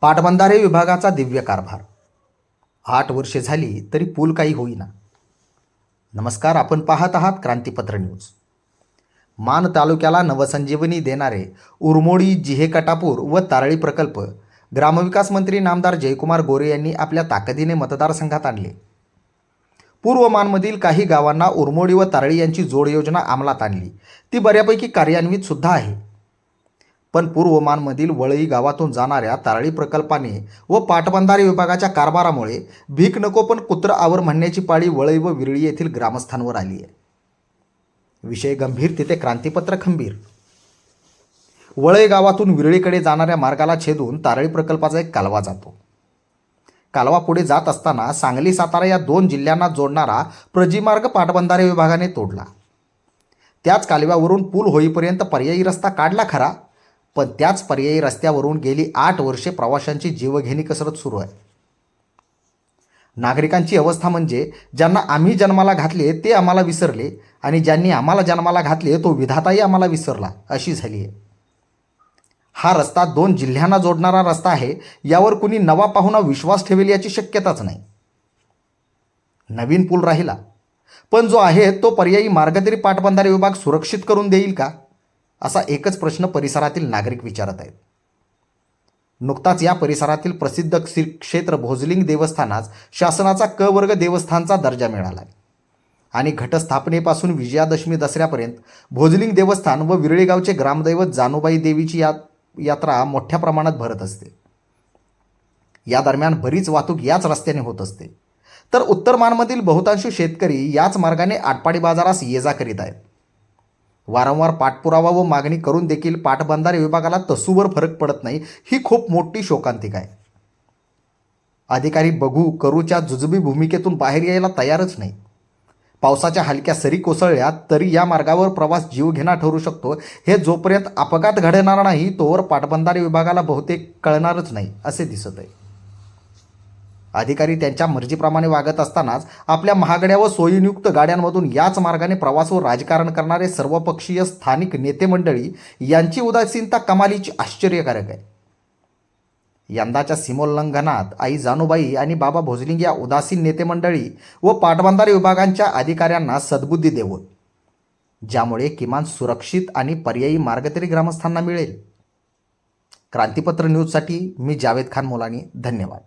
पाटबंधारे विभागाचा दिव्य कारभार. आठ वर्षे झाली तरी पूल काही होईना. नमस्कार आपण पाहत आहात क्रांतीपत्र न्यूज. मान तालुक्याला नवसंजीवनी देणारे उरमोडी जिहे कटापूर व तारळी प्रकल्प ग्रामविकास मंत्री नामदार जयकुमार गोरे यांनी आपल्या ताकदीने मतदारसंघात आणले. पूर्व मानमधील काही गावांना उरमोडी व तारळी यांची जोड योजना अंमलात आणली. ती बऱ्यापैकी कार्यान्वित सुद्धा आहे. पण पूर्वमानमधील वळई गावातून जाणाऱ्या तारळी प्रकल्पाने व पाटबंधारे विभागाच्या कारभारामुळे भीक नको पण कुत्र आवर म्हणण्याची पाळी वळई व विरळी येथील ग्रामस्थांवर आली आहे. विषय गंभीर तिथे क्रांतीपत्र खंबीर. वळई गावातून विरळीकडे जाणाऱ्या मार्गाला छेदून तारळी प्रकल्पाचा एक कालवा जातो. कालवा पुढे जात असताना सांगली सातारा या दोन जिल्ह्यांना जोडणारा प्रजीमार्ग पाटबंधारे विभागाने तोडला. त्याच कालव्यावरून पूल होईपर्यंत पर्यायी रस्ता काढला खरा पण त्याच पर्यायी रस्त्यावरून गेली आठ वर्षे प्रवाशांची जीवघेणी कसरत सुरू आहे. नागरिकांची अवस्था म्हणजे ज्यांना आम्ही जन्माला घातले ते आम्हाला विसरले आणि ज्यांनी आम्हाला जन्माला घातले तो विधाताही आम्हाला विसरला अशी झाली आहे. हा रस्ता दोन जिल्ह्यांना जोडणारा रस्ता आहे यावर कुणी नवा पाहुणा विश्वास ठेवेल याची शक्यताच नाही. नवीन पूल राहिला पण जो आहे तो पर्यायी मार्ग तरी पाटबंधारे विभाग सुरक्षित करून देईल का? असा एकच प्रश्न परिसरातील नागरिक विचारत आहेत. नुकताच या परिसरातील प्रसिद्ध श्री क्षेत्र भोजलिंग देवस्थानास शासनाचा क वर्ग देवस्थानचा दर्जा मिळाला आहे. आणि घटस्थापनेपासून विजयादशमी दसऱ्यापर्यंत भोजलिंग देवस्थान व विरळेगावचे ग्रामदैवत जानुबाई देवीची या यात्रा मोठ्या प्रमाणात भरत असते. या दरम्यान बरीच वाहतूक याच रस्त्याने होत असते. तर उत्तर मानमधील बहुतांश शेतकरी याच मार्गाने आटपाडी बाजारास ये जा करीत आहेत. वारंवार पाठपुरावा व मागणी करून देखील पाटबंधारे विभागाला तसूवर फरक पडत नाही ही खूप मोठी शोकांतिका आहे. अधिकारी बघू करूच्या जुजबी भूमिकेतून बाहेर यायला तयारच नाही. पावसाच्या हलक्या सरी कोसळल्या तरी या मार्गावर प्रवास जीवघेणा ठरू शकतो. हे जोपर्यंत अपघात घडणार नाही तोवर पाटबंधारे विभागाला बहुतेक कळणारच नाही असे दिसत आहे. अधिकारी त्यांच्या मर्जीप्रमाणे वागत असतानाच आपल्या महागड्या व सोयीनियुक्त गाड्यांमधून याच मार्गाने प्रवास व राजकारण करणारे सर्वपक्षीय स्थानिक नेते मंडळी यांची उदासीनता कमालीची आश्चर्यकारक आहे. यंदाच्या सीमोल्लंघनात आई जानूबाई आणि बाबा भोजलिंग या उदासीन नेते मंडळी व पाटबंधारे विभागांच्या अधिकाऱ्यांना सद्बुद्धी देवत ज्यामुळे किमान सुरक्षित आणि पर्यायी मार्ग तरी ग्रामस्थांना मिळेल. क्रांतीपत्र न्यूजसाठी मी जावेद खान मोलानी धन्यवाद.